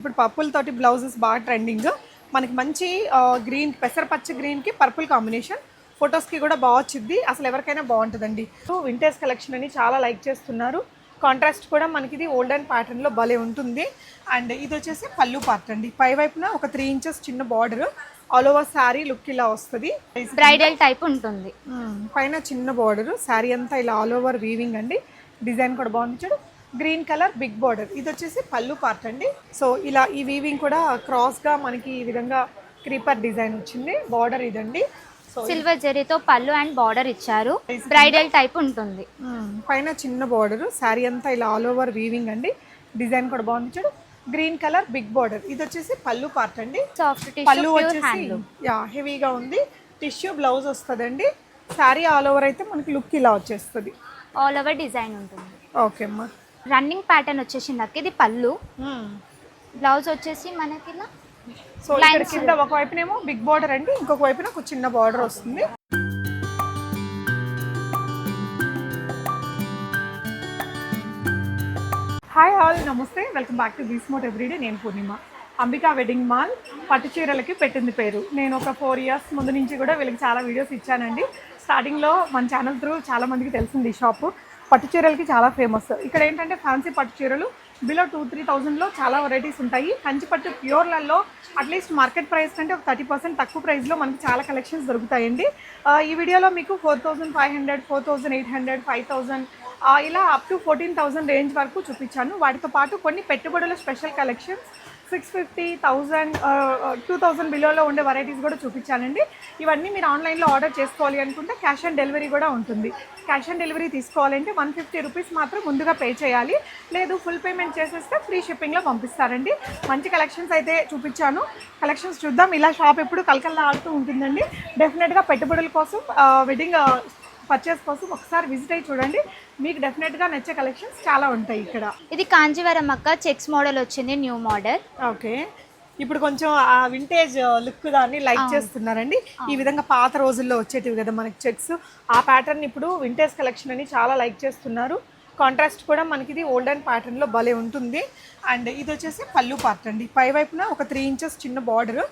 ఇప్పుడు పర్పుల్ తోటి బ్లౌజెస్ బాగా ట్రెండింగ్. మనకి మంచి గ్రీన్ పెసరపచ్చ గ్రీన్కి పర్పుల్ కాంబినేషన్. ఫొటోస్కి కూడా బాగా వచ్చింది అసలు ఎవరికైనా బాగుంటుందండి. సో వింటేజ్ కలెక్షన్ అని చాలా లైక్ చేస్తున్నారు. కాంట్రాస్ట్ కూడా మనకి ఇది ఓల్డెన్ ప్యాటర్న్లో భలే ఉంటుంది. అండ్ ఇది వచ్చేసి పళ్ళు పార్ట్ అండి. పై వైపున ఒక త్రీ ఇంచెస్ చిన్న border all over sari look ఇలా వస్తుంది. బ్రైడల్ టైప్ ఉంటుంది. మ్మ్. పైన చిన్న బార్డర్ శారీ అంతా ఇలా ఆల్ ఓవర్ వీవింగ్ అండి. డిజైన్ కూడా బాగుంది. చూడు గ్రీన్ కలర్ బిగ్ బార్డర్. ఇది వచ్చేసి పళ్ళు పార్ట్ అండి. సో ఇలా ఈ వీవింగ్ కూడా క్రాస్గా మనకి ఈ విధంగా క్రీపర్ డిజైన్ వచ్చింది. బార్డర్ ఇదండి. సిల్వర్ జెరీతో పళ్ళు అండ్ బార్డర్ ఇచ్చారు. బ్రైడల్ టైప్ ఉంటుంది. మ్మ్. పైన చిన్న బార్డర్ శారీ అంతా ఇలా ఆల్ ఓవర్ వీవింగ్ అండి. డిజైన్ కూడా బాగుంది చూడు. Green colour big border. ఇది వచ్చేసి పళ్ళు పార్ట్ అండి. సాఫ్ట్ పళ్ళు వచ్చేసి యా హెవీగా ఉంది. టిష్యూ బ్లౌజ్ వస్తుందండి. శారీ ఆల్ ఓవర్ అయితే మనకి లుక్ ఇలా వచ్చేస్తుంది. ఆల్ ఓవర్ డిజైన్ ఉంటుంది. ఓకే అమ్మా. రన్నింగ్ ప్యాటర్న్ వచ్చేసి నాకు ఇది పళ్ళు. బ్లౌజ్ వచ్చేసి మనకి ఇలా సో ఇక్కడ కింద ఒక వైపునేమో బిగ్ బార్డర్ అండి ఇంకొక వైపున ఒక చిన్న బార్డర్ వస్తుంది. హాయ్ ఆల్ నమస్తే. వెల్కమ్ బ్యాక్ టు బీస్ మోట్ ఎవ్రీడే నేను పూర్ణిమ. అంబికా వెడ్డింగ్ మాల్ పట్టు చీరలకి పెట్టింది పేరు. నేను ఒక ఫోర్ ఇయర్స్ ముందు నుంచి కూడా వీళ్ళకి చాలా వీడియోస్ ఇచ్చానండి. స్టార్టింగ్లో మన ఛానల్ త్రూ చాలా మందికి తెలిసింది ఈ షాపు పట్టు చీరలకి చాలా ఫేమస్ ఇక్కడ ఏంటంటే ఫ్యాన్సీ పట్టు చీరలు బిలో టూ త్రీ థౌజండ్లో చాలా వెరైటీస్ ఉంటాయి. కంచి పట్టు ప్యూర్లలో అట్లీస్ట్ మార్కెట్ ప్రైస్ కంటే ఒక థర్టీ పర్సెంట్ తక్కువ ప్రైస్లో మనకి చాలా కలెక్షన్స్ దొరుకుతాయండి. ఈ వీడియోలో మీకు four thousand five hundred four thousand eight hundred five thousand ఇలా up to fourteen thousand range వరకు చూపించాను. వాటితో పాటు కొన్ని పెట్టుబడుల special collections six fifty thousand two thousand బిలోలో ఉండే వెరైటీస్ కూడా చూపించానండి. ఇవన్నీ మీరు ఆన్లైన్లో ఆర్డర్ చేసుకోవాలి అనుకుంటే క్యాష్ ఆన్ డెలివరీ కూడా ఉంటుంది. క్యాష్ ఆన్ డెలివరీ తీసుకోవాలంటే వన్ ఫిఫ్టీ రూపీస్ మాత్రం ముందుగా పే చేయాలి. లేదు ఫుల్ పేమెంట్ చేసేస్తే ఫ్రీ షిప్పింగ్లో పంపిస్తారండి. మంచి కలెక్షన్స్ అయితే చూపించాను. కలెక్షన్స్ చూద్దాం. ఇలా షాప్ ఎప్పుడు కలకల్లా ఆడుతూ ఉంటుందండి. డెఫినెట్గా పెట్టుబడుల కోసం వెడ్డింగ్ పర్చేస్ కోసం ఒకసారి విజిట్ అయ్యి చూడండి. మీకు డెఫినెట్గా నచ్చే కలెక్షన్స్ చాలా ఉంటాయి ఇక్కడ. ఇది కాంజీవరం అక్క చెక్స్ మోడల్ వచ్చింది న్యూ మోడల్ ఓకే ఇప్పుడు కొంచెం ఆ వింటేజ్ లుక్ దాన్ని లైక్ చేస్తున్నారండి. ఈ విధంగా పాత రోజుల్లో వచ్చేటివి కదా మనకి చెక్స్. ఆ ప్యాటర్న్ ఇప్పుడు వింటేజ్ కలెక్షన్ అని చాలా లైక్ చేస్తున్నారు. కాంట్రాస్ట్ కూడా మనకి ఇది ఓల్డెన్ ప్యాటర్న్లో భలే ఉంటుంది. అండ్ ఇది వచ్చేసి పళ్ళు పార్ట్ అండి. పై వైపున ఒక త్రీ ఇంచెస్ చిన్న border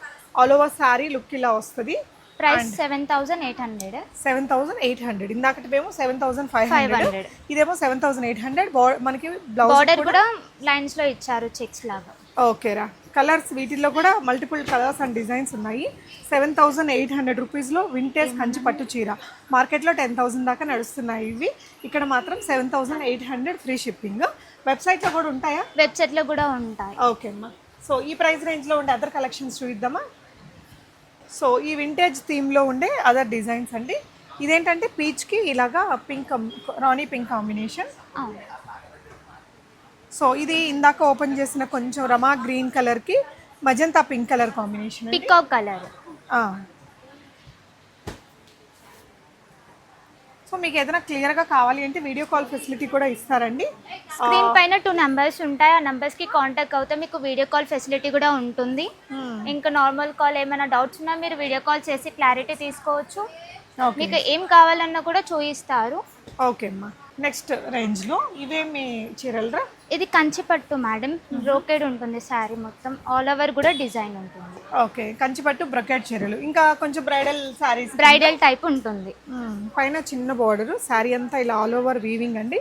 all over sari look ఇలా వస్తుంది. Price seven thousand eight hundred. Seven thousand eight hundred. ఇందాకటివేమో seven thousand five hundred. 500. ఇదేమో సెవెన్ థౌసండ్ ఎయిట్ హండ్రెడ్. మనకి బ్లౌజ్ బార్డర్ కూడా లైన్స్లో ఇచ్చారు చెక్స్ లాగా. ఓకేరా కలర్స్ వీటిల్లో కూడా మల్టిపుల్ కలర్స్ అండ్ డిజైన్స్ ఉన్నాయి. సెవెన్ థౌసండ్ ఎయిట్ హండ్రెడ్ రూపీస్లో వింటేజ్ కంచి పట్టు చీర. మార్కెట్లో టెన్ థౌసండ్ దాకా నడుస్తున్నాయి ఇవి. ఇక్కడ మాత్రం seven thousand eight hundred free shipping వెబ్సైట్లో కూడా ఉంటాయా? వెబ్సైట్లో కూడా ఉంటాయి. ఓకే అమ్మా. సో ఈ ప్రైస్ రేంజ్లో ఉండే అదర్ కలెక్షన్స్ చూద్దామా సో ఈ వింటేజ్ థీమ్లో ఉండే అదర్ డిజైన్స్ అండి. ఇదేంటంటే పీచ్కి ఇలాగా pink rani pink combination. So ఇది ఇందాక ఓపెన్ చేసిన కొంచెం రమా గ్రీన్ కలర్కి magenta pink colour combination peacock colour so మీకు ఏదైనా క్లియర్గా కావాలి అంటే వీడియో కాల్ ఫెసిలిటీ కూడా ఇస్తారండి. స్క్రీన్ పైన టూ నెంబర్స్ ఉంటాయి. ఆ నెంబర్స్కి కాంటాక్ట్ అవుతే మీకు వీడియో కాల్ ఫెసిలిటీ కూడా ఉంటుంది. ఇంకా నార్మల్ కాల్ ఏమైనా డౌట్స్ ఉన్నా మీరు వీడియో కాల్ చేసి క్లారిటీ తీసుకోవచ్చు. మీకు ఏం కావాలన్నా కూడా చూయిస్తారు. ఓకే అమ్మా. నెక్స్ట్ రేంజ్లో ఇవేమి చీరలరా? ఇది కంచి పట్టు మేడం బ్రోకెడ్ ఉంటుంది శారీ మొత్తం. ఆల్ ఓవర్ కూడా డిజైన్ ఉంటుంది. ఓకే కంచిపట్టు బ్రొకెట్ చీరలు. ఇంకా కొంచెం బ్రైడల్ శారీస్ బ్రైడల్ టైప్ ఉంటుంది. పైన చిన్న బార్డర్. శారీ అంతా ఇలా ఆల్ ఓవర్ వీవింగ్ అండి.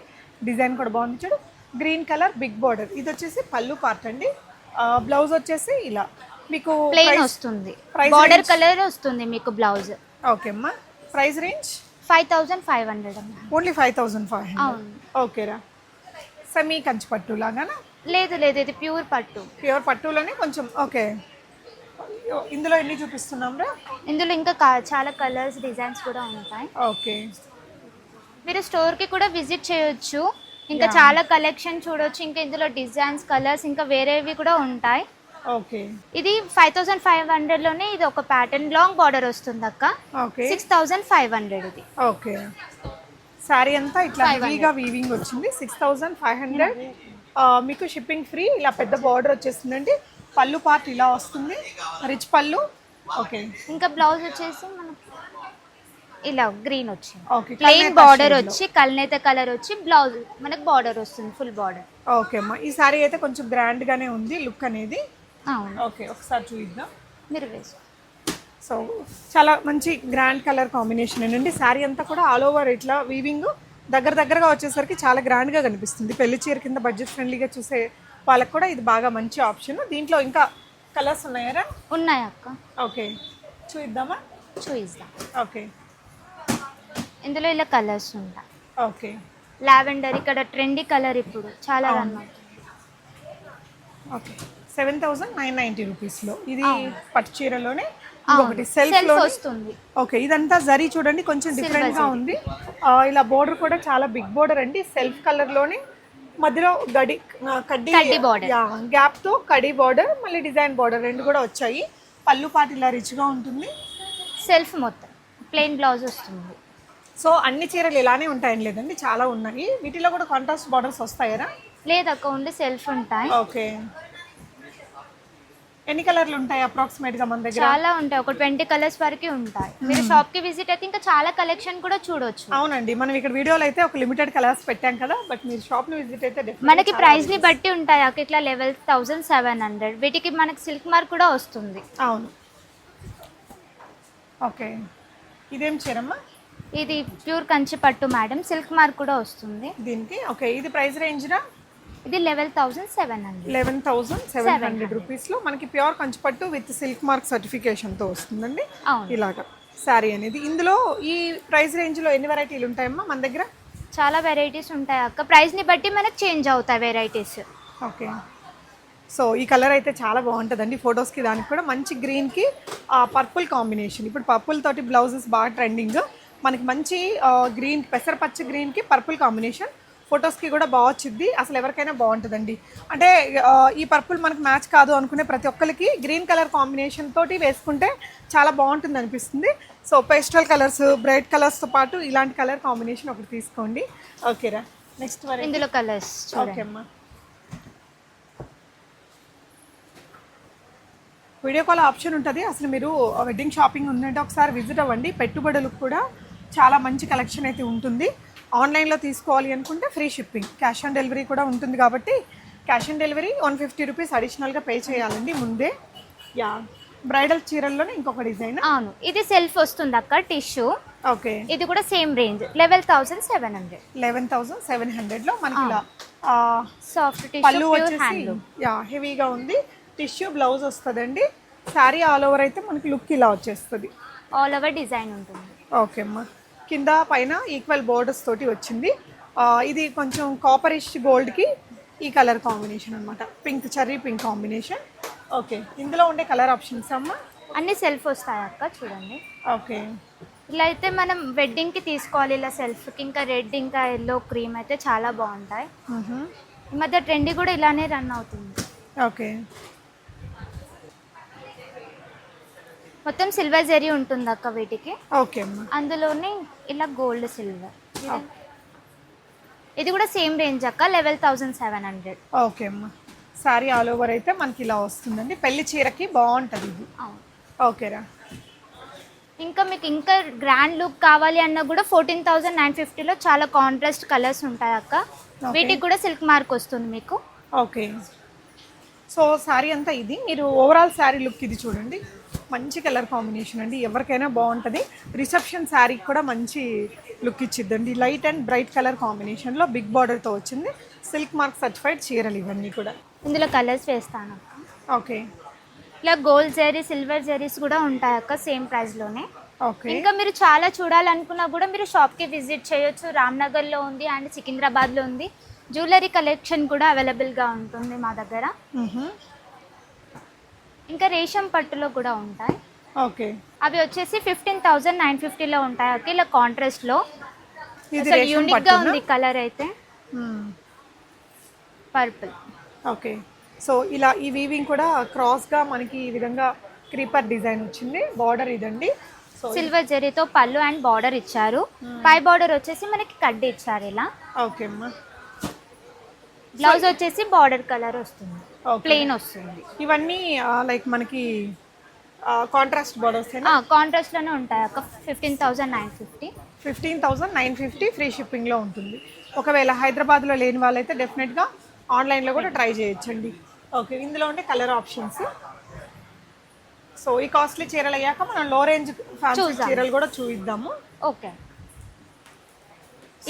డిజైన్ కూడా బాగుంది చూడు. గ్రీన్ కలర్ బిగ్ బార్డర్ ఇది వచ్చేసి పళ్ళు పార్ట్ అండి. బ్లౌజ్ వచ్చేసి ఇలా. మీకు ప్లెయిన్ వస్తుంది. బార్డర్ కలర్ వస్తుంది మీకు బ్లౌజ్ ఓకే అమ్మా. Price range five thousand five hundred only five thousand five hundred. ఓకేరా సెమీ కంచి పట్టు లాగానా? లేదు లేదు ఇది ప్యూర్ పట్టు. ప్యూర్ పట్టులోనే కొంచెం ఓకే. ఇందులో ఎన్ని చూపిస్తున్నాం రా? ఇందులో ఇంకా చాలా కలర్స్ డిజైన్స్ కూడా ఉంటాయి. ఓకే. మీరు స్టోర్కి కూడా విజిట్ చేయొచ్చు. ఇంకా చాలా కలెక్షన్ చూడొచ్చు. ఇంకా ఇందులో డిజైన్స్ కలర్స్ ఇంకా వేరేవి కూడా ఉంటాయి. ఇది ఫైవ్ థౌసండ్ ఫైవ్ హండ్రెడ్లోనే ఇది ఒక ప్యాటర్న్ లాంగ్ బార్డర్ వస్తుంది అక్క okay. Six thousand five hundred ఇది. ఓకే. శారీ అంతా ఇట్లా హెవీగా వీవింగ్ వచ్చింది. Six thousand five hundred. మీకు షిప్పింగ్ ఫ్రీ ఇలా పెద్ద బార్డర్ వచ్చేస్తుందండి. పళ్ళు పార్ట్ ఇలా వస్తుంది. రిచ్ పళ్ళు. ఓకే. ఇంకా బ్లౌజ్ వచ్చేసి మనకి ఇలా గ్రీన్ వచ్చింది. ఓకే ప్లెయిన్ బార్డర్ వచ్చి కల్నేత కలర్ వచ్చి బ్లౌజ్ మనకి బార్డర్ వస్తుంది ఫుల్ బార్డర్ ఓకే అమ్మా ఈ శారీ అయితే కొంచెం గ్రాండ్గానే ఉంది లుక్ అనేది. ఓకే ఒకసారి చూద్దాం మీరు వేసుకో. సో చాలా మంచి గ్రాండ్ కలర్ కాంబినేషన్ అండి. శారీ అంతా కూడా ఆల్ ఓవర్ ఇట్లా వీవింగ్ దగ్గర దగ్గరగా వచ్చేసరికి చాలా గ్రాండ్గా కనిపిస్తుంది. పెళ్ళి చీర కింద బడ్జెట్ ఫ్రెండ్లీగా చూసే వాళ్ళకి కూడా ఇది బాగా మంచి ఆప్షన్ దీంట్లో ఇంకా కలర్స్ ఉన్నాయరా ఉన్నాయి అక్క? ఓకే. చూద్దామా చూయిద్దాం. ఓకే. ఇందులో ఇలా కలర్స్ ఉంటాయి. ఓకే. లావెండర్ ఇక్కడ ట్రెండీ కలర్ ఇప్పుడు. చాలా అవుతుంది okay. Seven thousand nine ninety రూపీస్లో. ఇది పట్టు చీరలోనే. ఇంకొకటి సెల్ఫ్ వస్తుంది. ఓకే ఇదంతా జరీ చూడండి కొంచెం డిఫరెంట్గా ఉంది. ఇలా బోర్డర్ కూడా చాలా బిగ్ బోర్డర్ అండి. సెల్ఫ్ కలర్లోనే మధ్యలో గడి కడ్డీ border. గ్యాప్తో కడి బోర్డర్ మళ్ళీ డిజైన్ బోర్డర్ రెండు కూడా వచ్చాయి. పళ్ళు పాటు ఇలా రిచ్గా ఉంటుంది. సెల్ఫ్ మొత్తం. ప్లెయిన్ బ్లౌజ్ వస్తుంది. సో అన్ని చీరలు ఇలానే ఉంటాయని లేదండి చాలా ఉన్నాయి. వీటిలో కూడా కాంట్రాస్ట్ బార్డర్స్ వస్తాయరా? లేదక్క ఓన్లీ సెల్ఫ్ ఉంటాయి. ఓకే. ఎన్ని కలర్లు ఉంటాయి అప్రాక్సిమేట్గా మన దగ్గర? చాలా ఉంటాయి. ఒక ట్వంటీ కలర్స్ వరకు ఉంటాయి. మీరు షాప్కి విజిట్ అయితే ఇంకా చాలా కలెక్షన్ కూడా చూడొచ్చు. అవునండి. మనం ఇక్కడ వీడియోలో అయితే ఒక లిమిటెడ్ కలర్స్ పెట్టాం కదా బట్ మీరు షాప్ని విజిట్ అయితే మనకి ప్రైస్ని బట్టి ఉంటాయి. అక్క ఇట్లా లెవెల్ థౌసండ్ సెవెన్ హండ్రెడ్ వీటికి మనకి సిల్క్ మార్క్ కూడా వస్తుంది. అవును. ఓకే ఇదేం చీరమ్మా? ఇది ప్యూర్ కంచి పట్టు మేడం సిల్క్ మార్క్ కూడా వస్తుంది. దీనికి? ఓకే ఇది ప్రైస్ రేంజ్నా ఇది eleven thousand seven hundred. Eleven thousand seven hundred రూపీస్లో మనకి ప్యూర్ కంచిపట్టు విత్ సిల్క్ మార్క్ సర్టిఫికేషన్తో వస్తుందండి. ఇలాగా శారీ అనేది. ఇందులో ఈ ప్రైస్ రేంజ్లో ఎన్ని వెరైటీలు ఉంటాయమ్మా మన దగ్గర? చాలా వెరైటీస్ ఉంటాయి అక్క. ప్రైస్ని బట్టి మనకి చేంజ్ అవుతాయి వెరైటీస్. ఓకే. సో ఈ కలర్ అయితే చాలా బాగుంటుందండి ఫొటోస్కి దానికి కూడా. మంచి గ్రీన్కి పర్పుల్ కాంబినేషన్. ఇప్పుడు పర్పుల్ తోటి బ్లౌజెస్ బాగా ట్రెండింగ్. మనకి మంచి గ్రీన్ పెసరపచ్చ గ్రీన్కి పర్పుల్ కాంబినేషన్. ఫొటోస్కి కూడా బాగా వచ్చింది అసలు ఎవరికైనా బాగుంటుందండి. అంటే ఈ పర్పుల్ మనకు మ్యాచ్ కాదు అనుకునే ప్రతి ఒక్కరికి గ్రీన్ కలర్ కాంబినేషన్ తోటి వేసుకుంటే చాలా బాగుంటుంది అనిపిస్తుంది. సో పేస్టల్ కలర్స్ బ్రైట్ కలర్స్తో పాటు ఇలాంటి కలర్ కాంబినేషన్ ఒకటి తీసుకోండి. ఓకేరా నెక్స్ట్ వరకు. ఇందులో కలర్స్ ఓకే అమ్మా. వీడియో కాల్ ఆప్షన్ ఉంటుంది. అసలు మీరు వెడ్డింగ్ షాపింగ్ ఉందంటే ఒకసారి విజిట్ అవ్వండి. పెట్టుబడులకు కూడా చాలా మంచి కలెక్షన్ అయితే ఉంటుంది. ఆన్లైన్లో తీసుకోవాలి అనుకుంటే free shipping. Cash on delivery కూడా ఉంటుంది కాబట్టి cash on delivery one fifty rupees అడిషనల్గా పే చేయాలండి ముందే. యా. బ్రైడల్ చీరల్లోనే ఇంకొక డిజైన్. అవును. ఇది సెల్ఫ్ వస్తుంది అక్క టిష్యూ. ఓకే. ఇది కూడా same range. Eleven thousand seven hundred. Eleven thousand seven హండ్రెడ్లో మనకి ఇలా సాఫ్ట్ పళ్ళు వచ్చేసి యా హెవీగా ఉంది. టిష్యూ బ్లౌజ్ వస్తుందండి. శారీ ఆల్ ఓవర్ అయితే మనకి లుక్ ఇలా వచ్చేస్తుంది. ఆల్ ఓవర్ డిజైన్ ఉంటుంది. ఓకే అమ్మా. కింద పైన ఈక్వల్ బోర్డర్స్ తోటి వచ్చింది. ఇది కొంచెం కాపరిష్ గోల్డ్కి ఈ కలర్ కాంబినేషన్ అనమాట pink cherry pink combination okay ఇందులో ఉండే కలర్ ఆప్షన్స్ అమ్మా? అన్ని సెల్ఫ్ వస్తాయి అక్క? చూడండి. ఓకే ఇలా అయితే మనం వెడ్డింగ్కి తీసుకోవాలి. ఇలా సెల్ఫ్కి ఇంకా రెడ్ ఇంకా ఎల్లో క్రీమ్ అయితే చాలా బాగుంటాయి. మ్హూ. ఈ మధ్య ట్రెండీ కూడా ఇలానే రన్ అవుతుంది. ఓకే మొత్తం సిల్వర్ జరీ ఉంటుంది అక్క వీటికి. ఓకే అమ్మా. అందులోనే ఇలా గోల్డ్ సిల్వర్ ఇది. కూడా సేమ్ రేంజ్ అక్క eleven thousand seven hundred okay అమ్మా. శారీ ఆల్ ఓవర్ అయితే మనకి ఇలా వస్తుందండి. పెళ్ళి చీరకి బాగుంటుంది ఇది. ఓకేరా ఇంకా మీకు ఇంకా గ్రాండ్ లుక్ కావాలి అన్నా కూడా ఫోర్టీన్ థౌసండ్ నైన్ ఫిఫ్టీలో చాలా కాంట్రాస్ట్ కలర్స్ ఉంటాయి అక్క. వీటికి కూడా సిల్క్ మార్క్ వస్తుంది మీకు. ఓకే సో శారీ అంతా ఇది. మీరు ఓవరాల్ శారీ లుక్ ఇది చూడండి. మంచి కలర్ కాంబినేషన్ అండి. ఎవరికైనా బాగుంటుంది. రిసెప్షన్ శారీకి కూడా మంచి లుక్ ఇచ్చిద్దండి. లైట్ అండ్ బ్రైట్ కలర్ కాంబినేషన్లో బిగ్ బార్డర్తో వచ్చింది. సిల్క్ మార్క్ సర్టిఫైడ్ చీరలు ఇవన్నీ కూడా. ఇందులో కలర్స్ వేస్తాను అక్క. ఓకే. ఇలా గోల్డ్ జరీ సిల్వర్ జరీస్ కూడా ఉంటాయి అక్క సేమ్ ప్రైస్లోనే ఓకే. ఇంకా మీరు చాలా చూడాలనుకున్నా కూడా మీరు షాప్కి విజిట్ చేయొచ్చు. రామ్నగర్లో ఉంది అండ్ సికింద్రాబాద్లో ఉంది. జ్యువెలరీ కలెక్షన్ కూడా అవైలబుల్గా ఉంటుంది మా దగ్గర. ఇంకా రేషం పట్టులో కూడా ఉంటాయి. ఓకే. అవి వచ్చేసి ఫిఫ్టీన్ థౌజండ్ నైన్ ఫిఫ్టీలో ఉంటాయి. అక్క ఇలా కాంట్రాస్ట్లో. అసలు రేషన్ యూనిక్గా? ఉంది కలర్ అయితే. పర్పుల్. ఓకే. సో ఇలా ఈ వీవింగ్ కూడా క్రాస్గా మనకి ఈ విధంగా క్రీపర్ డిజైన్ వచ్చింది. బార్డర్ ఇదండి. సిల్వర్ జరీతో పళ్ళు అండ్ బార్డర్ ఇచ్చారు. పై బార్డర్ వచ్చేసి మనకి కడ్డీ ఇచ్చారు ఇలా. ఓకే అమ్మా. బ్లౌజ్ వచ్చేసి బార్డర్ కలర్ వస్తుంది. ఓకే ప్లెయిన్ వస్తుంది. ఇవన్నీ లైక్ మనకి కాంట్రాస్ట్ బార్డర్స్ కాంట్రాస్ట్లోనే ఉంటాయి ఒక fifteen thousand nine fifty fifteen thousand nine fifty free షిప్పింగ్లో ఉంటుంది. ఒకవేళ హైదరాబాద్లో లేని వాళ్ళైతే డెఫినెట్గా ఆన్లైన్లో కూడా ట్రై చేయొచ్చండి. ఓకే ఇందులో ఉండే కలర్ ఆప్షన్స్ సో ఈ కాస్ట్లీ చీరలు అయ్యాక మనం లో రేంజ్ ఫ్యాన్సీ. చీరలు కూడా చూద్దాము ఓకే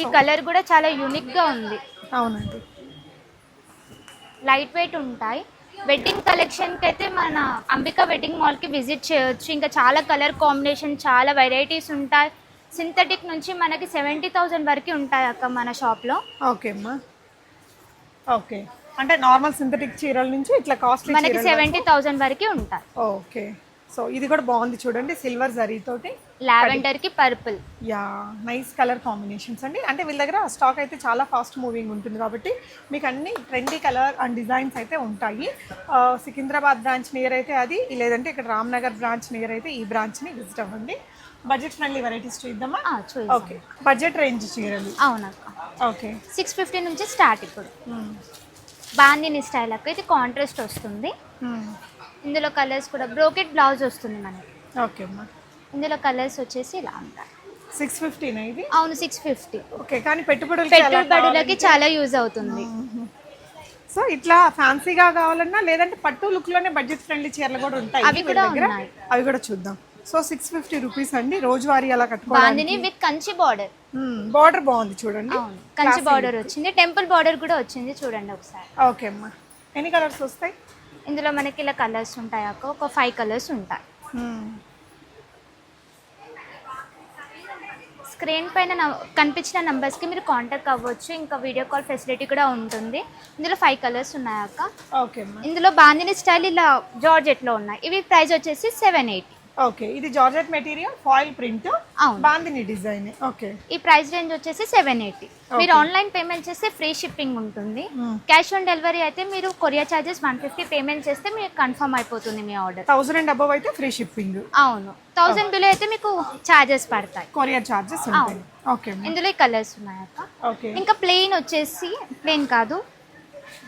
ఈ కలర్ కూడా చాలా యూనిక్గా ఉంది. అవునండి. లైట్ వెయిట్ ఉంటాయి. వెడ్డింగ్ కలెక్షన్కి అయితే మన అంబికా వెడ్డింగ్ మాల్కి విజిట్ చేయొచ్చు. ఇంకా చాలా కలర్ కాంబినేషన్ చాలా వెరైటీస్ ఉంటాయి. సింథటిక్ నుంచి మనకి సెవెంటీ థౌజండ్ వరకు ఉంటాయి అక్క మన షాప్లో ఓకే అమ్మా. ఓకే అంటే నార్మల్ సింథటిక్ చీరల నుంచి ఇట్లా కాస్ట్లీ మనకి సెవెంటీ థౌజండ్ వరకు ఉంటాయి. ఓకే సో ఇది కూడా బాగుంది చూడండి సిల్వర్ జరీ తోటి లావెండర్కి purple. Yeah nice colour combinations అండి. అంటే వీళ్ళ దగ్గర స్టాక్ అయితే చాలా ఫాస్ట్ మూవింగ్ ఉంటుంది కాబట్టి మీకు అన్ని ట్రెండీ కలర్ అండ్ డిజైన్స్ అయితే ఉంటాయి. సికింద్రాబాద్ బ్రాంచ్ నియర్ అయితే అది లేదంటే ఇక్కడ రామ్నగర్ బ్రాంచ్ నియర్ అయితే ఈ బ్రాంచ్ని విజిట్ అవ్వండి. బడ్జెట్ ఫ్రెండ్లీ వెరైటీస్ చూద్దామా? ఓకే బడ్జెట్ రేంజ్ చీరలు. అవునక్క. ఓకే సిక్స్ ఫిఫ్టీ నుంచి స్టార్ట్ ఇప్పుడు. బాందిని స్టైల్ అక్క ఇది కాంట్రాస్ట్ వస్తుంది. ఇందులో కలర్స్ కూడా బ్రోకెట్ బ్లౌజ్ వస్తుంది మనకి. ఓకే అమ్మా. ఇందులో కలర్స్ వచ్చేసి ఇలా ఉంటాయి. సిక్స్ ఫిఫ్టీనా ఇది? అవును సిక్స్ ఫిఫ్టీ ఓకే కానీ పెట్టుబడులు పెట్టుబడులకి చాలా యూజ్ అవుతుంది. సో ఇట్లా ఫ్యాన్సీగా కావాలన్నా లేదంటే పట్టు లుక్లోనే బడ్జెట్ ఫ్రెండ్లీ చీరలు కూడా ఉంటాయి అవి కూడా. అవి కూడా చూద్దాం. సో సిక్స్ ఫిఫ్టీ రూపీస్ అండి. రోజువారీ అలా bandhani with Kanchi border border బాగుంది చూడండి. కంచి బార్డర్ వచ్చింది. టెంపుల్ బార్డర్ కూడా వచ్చింది. చూడండి ఒకసారి. ఓకే అమ్మా. ఎన్ని కలర్స్ వస్తాయి? ఇందులో మనకి ఇలా కలర్స్ ఉంటాయి అక్క. ఒక ఫైవ్ కలర్స్ ఉంటాయి. స్క్రీన్ పైన కనిపించిన నంబర్స్కి మీరు కాంటాక్ట్ అవ్వచ్చు. ఇంకా వీడియో కాల్ ఫెసిలిటీ కూడా ఉంటుంది. ఇందులో ఫైవ్ కలర్స్ ఉన్నాయి అక్క. ఓకే అమ్మా. ఇందులో బాందిని స్టైల్ ఇలా జార్జెట్లో ఉన్నాయి. ఇవి ప్రైస్ వచ్చేసి సెవెన్ ఎయిటీ ఓకే ఇది georgette material foil print. Bandhani design. Okay. ఈ ప్రైస్ రేంజ్ వచ్చేసి సెవెన్ ఎయిటీ. మీరు ఆన్లైన్ పేమెంట్ చేస్తే ఫ్రీ షిప్పింగ్ ఉంటుంది. క్యాష్ ఆన్ డెలివరీ అయితే మీరు courier charges one fifty payment చేస్తే మీకు కన్ఫర్మ్ అయిపోతుంది మీ ఆర్డర్. థౌసండ్ అండ్ అబవ్ అయితే ఫ్రీ షిప్పింగ్. అవును. థౌసండ్ బిలో అయితే మీకు చార్జెస్ పడతాయి. కొరియర్ చార్జెస్ ఓకే ఇందులో కలర్స్ ఉన్నాయి అక్క. ఓకే. ఇంకా ప్లెయిన్ వచ్చేసి ప్లెయిన్ కాదు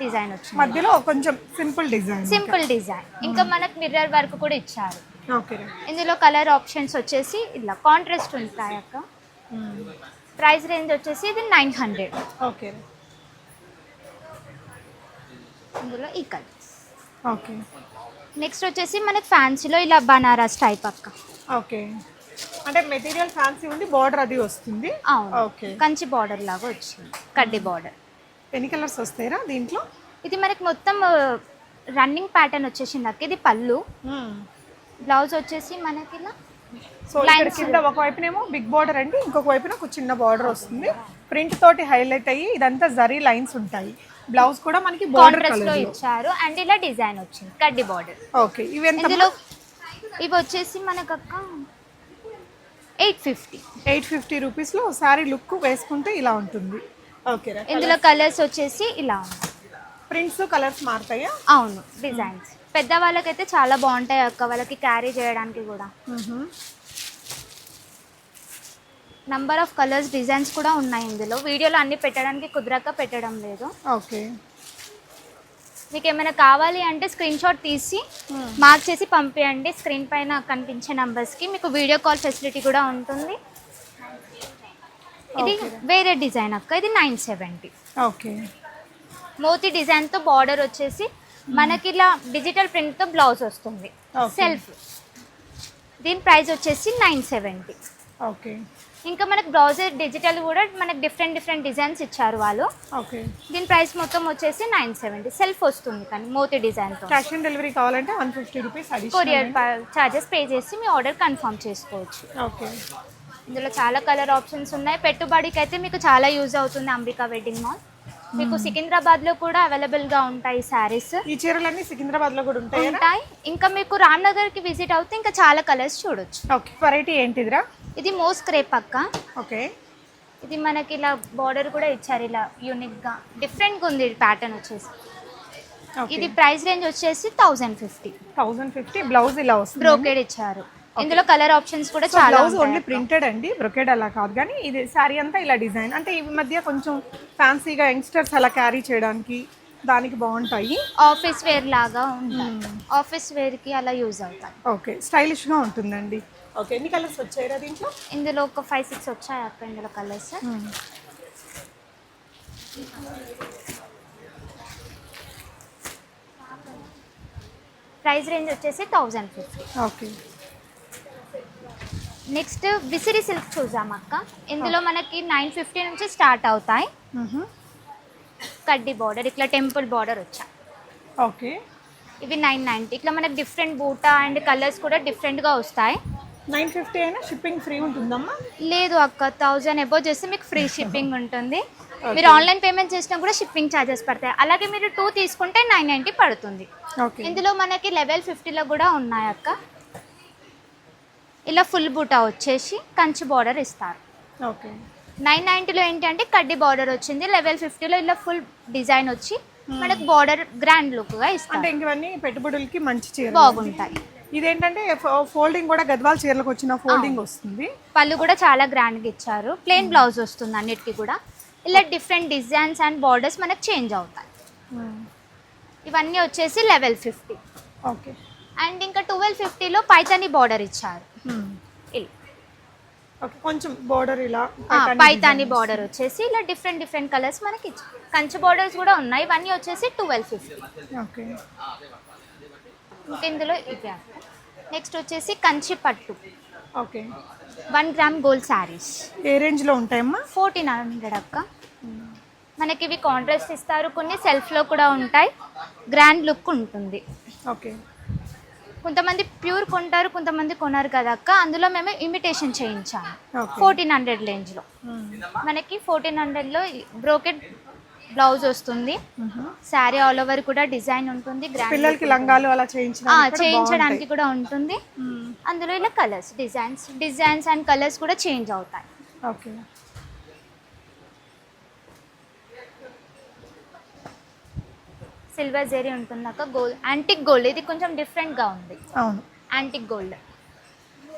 డిజైన్ వచ్చింది. మధ్యలో కొంచెం సింపుల్ డిజైన్. Simple design. ఇంకా మనకు మిర్రర్ వర్క్ కూడా ఇచ్చారు. ఇందులో కలర్ ఆప్షన్స్ వచ్చేసి ఇలా కాంట్రాస్ట్ ఉంటాయి అక్క. ప్రైస్ రేంజ్ వచ్చేసి ఇది నైన్ హండ్రెడ్. ఓకే ఇందులో ఈ కలర్స్. ఓకే. నెక్స్ట్ వచ్చేసి మనకి ఫ్యాన్సీలో ఇలా బనారస్ టైప్ అక్క. ఓకే. అంటే మెటీరియల్ ఫ్యాన్సీ ఉంది బార్డర్ అది వస్తుంది. ఓకే. కంచి బార్డర్ లాగా వచ్చింది. కడ్డీ బార్డర్. ఎన్ని కలర్స్ వస్తాయిరా దీంట్లో? ఇది మనకి మొత్తం రన్నింగ్ ప్యాటర్న్ వచ్చేసింది అక్క. ఇది పళ్ళు. బ్లౌజ్ వచ్చేసి మనకి ఇలా సో ఇక్కడ. కింద ఒక వైపునేమో బిగ్ బార్డర్ అండి ఇంకొక వైపున ఒక చిన్న బార్డర్ వస్తుంది. ప్రింట్ తోటి హైలైట్ అయ్యి ఇదంతా జరీ లైన్స్ ఉంటాయి. బ్లౌజ్ కూడా మనకి బార్డర్లో ఇచ్చారు అండ్ ఇలా డిజైన్ వచ్చింది కడ్డీ బార్డర్ ఓకే ఇవి ఎంత ఇవి వచ్చేసి మనకు అక్క ఎయిట్ ఫిఫ్టీ ఎయిట్ ఫిఫ్టీ రూపీస్లో సారీ లుక్ వేసుకుంటే ఇలా ఉంటుంది. ఓకే ఇందులో కలర్స్ వచ్చేసి ఇలా ఉన్నాయి ప్రింట్స్ కలర్స్ మారుతాయా? అవును డిజైన్స్ పెద్ద వాళ్ళకైతే చాలా బాగుంటాయి అక్క వాళ్ళకి క్యారీ చేయడానికి కూడా. నంబర్ ఆఫ్ కలర్స్ డిజైన్స్ కూడా ఉన్నాయి ఇందులో. వీడియోలో అన్ని పెట్టడానికి కుదరక పెట్టడం లేదు. ఓకే. మీకు ఏమైనా కావాలి అంటే స్క్రీన్ షాట్ తీసి మార్క్ చేసి పంపించండి స్క్రీన్ పైన కనిపించే నంబర్స్కి మీకు వీడియో కాల్ ఫెసిలిటీ కూడా ఉంటుంది. ఇది వేరే డిజైన్ అక్క ఇది నైన్ సెవెంటీ ఓకే. మోతీ డిజైన్తో బార్డర్ వచ్చేసి మనకి ఇలా డిజిటల్ ప్రింట్తో బ్లౌజ్ వస్తుంది. సెల్ఫ్. దీని ప్రైస్ వచ్చేసి నైన్ సెవెంటీ. ఓకే. ఇంకా మనకి బ్లౌజ్ డిజిటల్ కూడా మనకి డిఫరెంట్ డిఫరెంట్ డిజైన్స్ ఇచ్చారు వాళ్ళు. ఓకే. దీని ప్రైస్ మొత్తం వచ్చేసి నైన్ సెవెంటీ. సెల్ఫ్ వస్తుంది కానీ మోతీ డిజైన్తో. క్యాష్ ఆన్ డెలివరీ కావాలంటే one fifty rupees courier charges pay చేసి మీ ఆర్డర్ కన్ఫర్మ్ చేసుకోవచ్చు. ఓకే. ఇందులో చాలా కలర్ ఆప్షన్స్ ఉన్నాయి. పెట్టుబడికి అయితే మీకు చాలా యూజ్ అవుతుంది అంబికా వెడ్డింగ్ మాల్. మీకు సికింద్రాబాద్లో కూడా అవైలబుల్గా ఉంటాయి శారీస్. ఈ చీరలన్నీ సికింద్రాబాద్లో కూడా ఉంటాయి? ఉంటాయి. ఇంకా మీకు రామ్నగర్కి విజిట్ అవుతే ఇంకా చాలా కలర్స్ చూడొచ్చు. ఓకే. వెరైటీ ఏంటిదిరా? ఇది మోస్ క్రేప్ అక్క ఓకే. ఇది మనకి ఇలా బార్డర్ కూడా ఇచ్చారు ఇలా యూనిక్గా డిఫరెంట్గా ఉంది ప్యాటర్న్ వచ్చేసి. ఇది ప్రైస్ రేంజ్ వచ్చేసి thousand fifty thousand fifty blouse ఇలా వస్తుంది. బ్రోకెడ్ ఇచ్చారు. ఇందులో కలర్ ఆప్షన్స్ కూడా చాలా బ్లౌజ్ ఓన్లీ. ప్రింటెడ్ అండి బ్రొకెడ్ అలా కాదు. కానీ ఇది శారీ అంతా ఇలా డిజైన్ అంటే ఈ మధ్య కొంచెం ఫ్యాన్సీగా యంగ్స్టర్స్ అలా క్యారీ చేయడానికి దానికి బాగుంటాయి. ఆఫీస్ వేర్ లాగా ఉంటాయి. ఆఫీస్ వేర్కి అలా యూజ్ అవుతాయి. ఓకే స్టైలిష్గా ఉంటుందండి. ఓకే ఎన్ని కలర్స్ వచ్చాయిరా దీంట్లో? ఇందులో ఒక ఫైవ్ సిక్స్ వచ్చాయి అక్క ఇందులో కలర్స్ ప్రైస్ రేంజ్ వచ్చేసి థౌజండ్ ఫిఫ్టీ ఓకే నెక్స్ట్ విసిరి సిల్క్ చూద్దాం అక్క. ఇందులో మనకి నైన్ ఫిఫ్టీ నుంచి స్టార్ట్ అవుతాయి. కడ్డీ బార్డర్ ఇట్లా టెంపుల్ బార్డర్ వచ్చాయి ఓకే. ఇవి నైన్ నైంటీ ఇట్లా మనకి డిఫరెంట్ బూటా అండ్ కలర్స్ కూడా డిఫరెంట్గా వస్తాయి. నైన్ ఫిఫ్టీ అయినా షిప్పింగ్ ఫ్రీ ఉంటుందమ్మా? లేదు అక్క థౌజండ్ అబౌవ్ చేస్తే మీకు ఫ్రీ షిప్పింగ్ ఉంటుంది. మీరు ఆన్లైన్ పేమెంట్ చేసినా కూడా షిప్పింగ్ ఛార్జెస్ పడతాయి. అలాగే మీరు టూ తీసుకుంటే నైన్ నైంటీ పడుతుంది. ఇందులో మనకి లెవెల్ ఫిఫ్టీలో కూడా ఉన్నాయి అక్క. ఇలా ఫుల్ బూటా వచ్చేసి కంచి బార్డర్ ఇస్తారు. ఓకే. నైన్ నైంటీలో ఏంటంటే కడ్డీ బార్డర్ వచ్చింది లెవెల్ ఫిఫ్టీలో ఇలా ఫుల్ డిజైన్ వచ్చి మనకు బార్డర్ గ్రాండ్ ఇస్తారు. ఇంక ఇవన్నీ పెట్టుబడులకి మంచి చీర బాగుంటాయి. ఇదేంటంటే ఫోల్డింగ్ కూడా గద్వాల చీరలకు వచ్చిన ఫోల్డింగ్ వస్తుంది. పళ్ళు కూడా చాలా గ్రాండ్గా ఇచ్చారు. ప్లెయిన్ బ్లౌజ్ వస్తుంది అన్నిటికీ కూడా. ఇలా డిఫరెంట్ డిజైన్స్ అండ్ బార్డర్స్ మనకు చేంజ్ అవుతాయి. ఇవన్నీ వచ్చేసి లెవెల్ ఫిఫ్టీ. ఓకే. అండ్ ఇంకా ట్వెల్వ్ ఫిఫ్టీలో పైతాని బార్డర్ ఇచ్చారు. కొంచెం బోర్డర్ ఇలా పైతాని బార్డర్ వచ్చేసి ఇలా డిఫరెంట్ డిఫరెంట్ కలర్స్ మనకి కంచి బార్డర్స్ కూడా ఉన్నాయి ఇవన్నీ వచ్చేసి ట్వెల్వ్ ఫిఫ్టీ ఓకే. ఇందులో ఇవి నెక్స్ట్ వచ్చేసి కంచి పట్టు. Okay. One gram gold saris ఏ రేంజ్లో ఉంటాయమ్మా? ఫోర్టీన్ హండ్రెడ్ అక్క. మనకి ఇవి కాంట్రాస్ట్ ఇస్తారు కొన్ని సెల్ఫ్లో కూడా ఉంటాయి. గ్రాండ్ లుక్ ఉంటుంది. ఓకే. కొంతమంది ప్యూర్ కొంటారు కొంతమంది కొనరు కదా అక్క. అందులో మేము ఇమిటేషన్ చేయించాము ఫోర్టీన్ హండ్రెడ్ రేంజ్లో మనకి ఫోర్టీన్ హండ్రెడ్లో బ్రోకెట్ బ్లౌజ్ వస్తుంది. శారీ ఆల్ ఓవర్ కూడా డిజైన్ ఉంటుంది పిల్లలకి లంగాలు అలా చేయించడానికి. కూడా ఉంటుంది. అందులో ఇలా colours designs designs and colours కూడా చేంజ్ అవుతాయి. ఓకే. సిల్వర్ జెరీ ఉంటుంది అక్క గోల్డ్ యాంటిక్ గోల్డ్ ఇది కొంచెం డిఫరెంట్గా ఉంది. అవును. యాంటిక్ గోల్డ్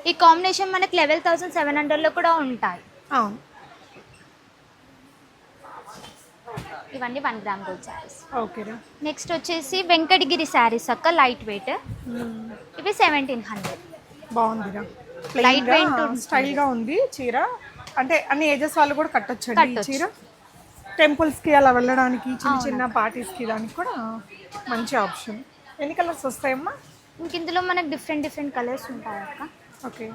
ఈ కాంబినేషన్ మనకి లెవెల్ థౌసండ్ సెవెన్ హండ్రెడ్లో కూడా ఉంటాయి. అవును. ఇవన్నీ వన్ గ్రామ్ గోల్డ్ శారీస్ ఓకేరా నెక్స్ట్ వచ్చేసి వెంకటగిరి శారీస్ అక్క లైట్ వెయిట్ ఇవి సెవెంటీన్ హండ్రెడ్ బాగుందిరా Light weight ఉంటుంది. స్టైల్గా ఉంది చీర. అంటే అన్ని ఏజెస్ వాళ్ళు కూడా కట్టొచ్చు. చీర. టెంపుల్స్కి అలా వెళ్ళడానికి చిన్న చిన్న పార్టీస్కి దానికి కూడా మంచి ఆప్షన్. ఎన్ని కలర్స్ వస్తాయమ్మా? ఇంక ఇందులో మనకి డిఫరెంట్ డిఫరెంట్ కలర్స్ ఉంటాయి అక్క. ఓకే.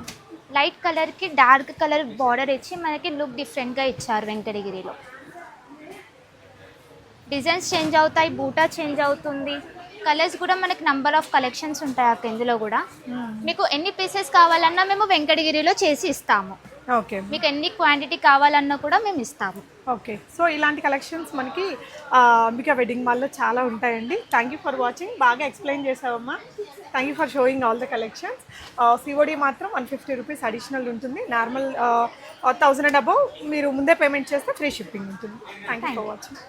లైట్ కలర్కి డార్క్ కలర్ బార్డర్ ఇచ్చి మనకి లుక్ డిఫరెంట్గా ఇచ్చారు వెంకటగిరిలో. డిజైన్స్ చేంజ్ అవుతాయి బూటా చేంజ్ అవుతుంది. కలర్స్ కూడా మనకి నంబర్ ఆఫ్ కలెక్షన్స్ ఉంటాయి అక్క ఇందులో కూడా. మీకు ఎన్ని పీసెస్ కావాలన్నా మేము వెంకటగిరిలో చేసి ఇస్తాము. ఓకే. మీకు ఎన్ని క్వాంటిటీ కావాలన్నా కూడా మేము ఇస్తాము. ఓకే. సో ఇలాంటి కలెక్షన్స్ మనకి అంబికా వెడ్డింగ్ మాల్లో చాలా ఉంటాయండి. థ్యాంక్ యూ ఫర్ వాచింగ్ బాగా explain చేసావమ్మా. Thank you for showing all the collections COD మాత్రం వన్ ఫిఫ్టీ రూపీస్ అడిషనల్ ఉంటుంది. నార్మల్ థౌజండ్ అండ్ అబౌవ్ మీరు ముందే పేమెంట్ చేస్తే ఫ్రీ షిప్పింగ్ ఉంటుంది. Thank you for watching